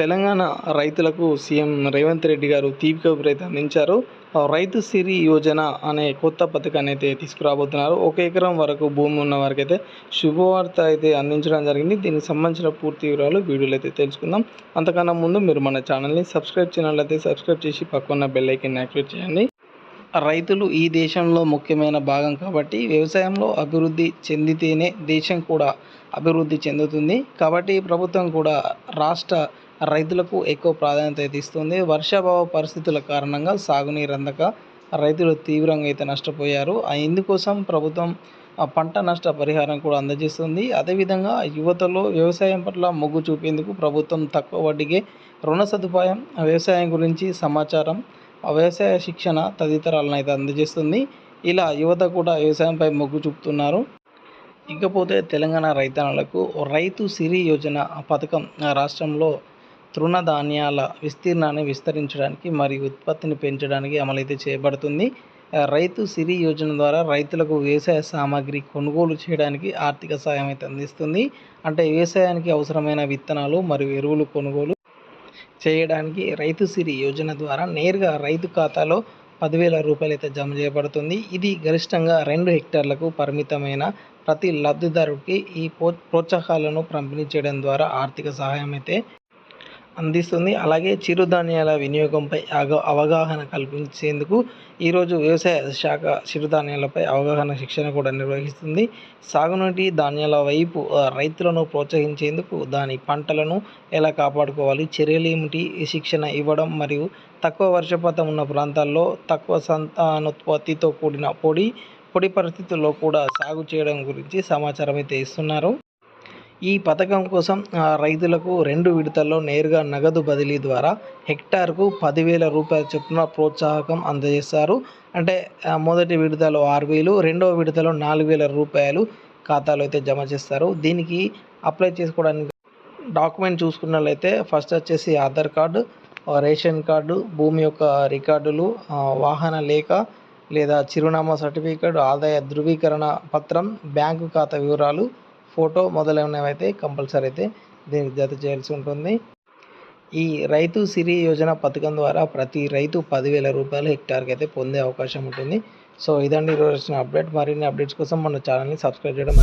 తెలంగాణ రైతులకు సీఎం రేవంత్ రెడ్డి గారు తీపి కబురు అందించారు. రైతు సిరి యోజన అనే కొత్త పథకాన్ని అయితే తీసుకురాబోతున్నారు. ఒక ఎకరం వరకు భూమి ఉన్న వారికి అయితే శుభవార్త అయితే అందించడం జరిగింది. దీనికి సంబంధించిన పూర్తి వివరాలు వీడియోలు అయితే తెలుసుకుందాం. అంతకన్నా ముందు మీరు మన ఛానల్ని సబ్స్క్రైబ్ చేయనట్లయితే సబ్స్క్రైబ్ చేసి పక్కన బెల్ ఐకన్ యాక్టివేట్ చేయండి. రైతులు ఈ దేశంలో ముఖ్యమైన భాగం కాబట్టి వ్యవసాయంలో అభివృద్ధి చెందితేనే దేశం కూడా అభివృద్ధి చెందుతుంది. కాబట్టి ప్రభుత్వం కూడా రాష్ట్ర రైతులకు ఎక్కువ ప్రాధాన్యత ఇస్తుంది. వర్షాభావ పరిస్థితుల కారణంగా సాగునీరు అందక రైతులు తీవ్రంగా అయితే నష్టపోయారు. ఆ ఇందుకోసం ప్రభుత్వం ఆ పంట నష్ట పరిహారం కూడా అందజేస్తుంది. అదేవిధంగా యువతలో వ్యవసాయం పట్ల మొగ్గు చూపేందుకు ప్రభుత్వం తక్కువ వడ్డీకే రుణ సదుపాయం వ్యవసాయం గురించి సమాచారం వ్యవసాయ శిక్షణ తదితరాలను అయితే అందజేస్తుంది. ఇలా యువత కూడా వ్యవసాయంపై మొగ్గు చూపుతున్నారు. ఇకపోతే తెలంగాణ రైతన్నలకు రైతు సిరి యోజన పథకం రాష్ట్రంలో తృణధాన్యాల విస్తీర్ణాన్ని విస్తరించడానికి మరియు ఉత్పత్తిని పెంచడానికి అమలైతే చేయబడుతుంది. రైతు సిరి యోజన ద్వారా రైతులకు వ్యవసాయ సామాగ్రి కొనుగోలు చేయడానికి ఆర్థిక సాయం అయితే అందిస్తుంది. అంటే వ్యవసాయానికి అవసరమైన విత్తనాలు మరియు ఎరువులు కొనుగోలు చేయడానికి రైతు సిరి యోజన ద్వారా నేరుగా రైతు ఖాతాలో పదివేల రూపాయలు అయితే జమ చేయబడుతుంది. ఇది గరిష్టంగా రెండు హెక్టార్లకు పరిమితమైన ప్రతి లబ్ధిదారుడికి ఈ ప్రోత్సాహాలను పంపిణీ చేయడం ద్వారా ఆర్థిక సహాయం అయితే అందిస్తుంది. అలాగే చిరుధాన్యాల వినియోగంపై అవగాహన కల్పించేందుకు ఈరోజు వ్యవసాయ శాఖ చిరుధాన్యాలపై అవగాహన శిక్షణ కూడా నిర్వహిస్తుంది. సాగునీటి ధాన్యాల వైపు ఆ, రైతులను ప్రోత్సహించేందుకు దాని పంటలను ఎలా కాపాడుకోవాలి చర్యలు ఏమిటి శిక్షణ ఇవ్వడం మరియు తక్కువ వర్షపాతం ఉన్న ప్రాంతాల్లో తక్కువ సంతానోత్పత్తితో కూడిన పొడి పొడి పరిస్థితుల్లో కూడా సాగు చేయడం గురించి సమాచారం అయితే ఇస్తున్నారు. ఈ పథకం కోసం రైతులకు రెండు విడతల్లో నేరుగా నగదు బదిలీ ద్వారా హెక్టార్కు పదివేల రూపాయల చొప్పున ప్రోత్సాహకం అందజేస్తారు అంటే మొదటి విడతలో ఆరు వేలు రెండవ విడతలో నాలుగు వేల రూపాయలు ఖాతాలో అయితే జమ చేస్తారు. దీనికి అప్లై చేసుకోవడానికి డాక్యుమెంట్ చూసుకున్నట్లయితే ఫస్ట్ వచ్చేసి ఆధార్ కార్డు రేషన్ కార్డు భూమి యొక్క రికార్డులు వాహన లేఖ లేదా చిరునామా సర్టిఫికేట్ ఆదాయ ధృవీకరణ పత్రం బ్యాంకు ఖాతా వివరాలు ఫోటో మొదలైనవి అయితే కంపల్సరీ అయితే దీనికి జత చేయాల్సి ఉంటుంది. ఈ రైతు సిరి యోజన పథకం ద్వారా ప్రతి రైతు పదివేల రూపాయలు హెక్టార్కి అయితే పొందే అవకాశం ఉంటుంది. సో ఇదండి ఈరోజు వచ్చిన అప్డేట్. మరిన్ని అప్డేట్స్ కోసం మన ఛానల్ని సబ్స్క్రైబ్ చేయడం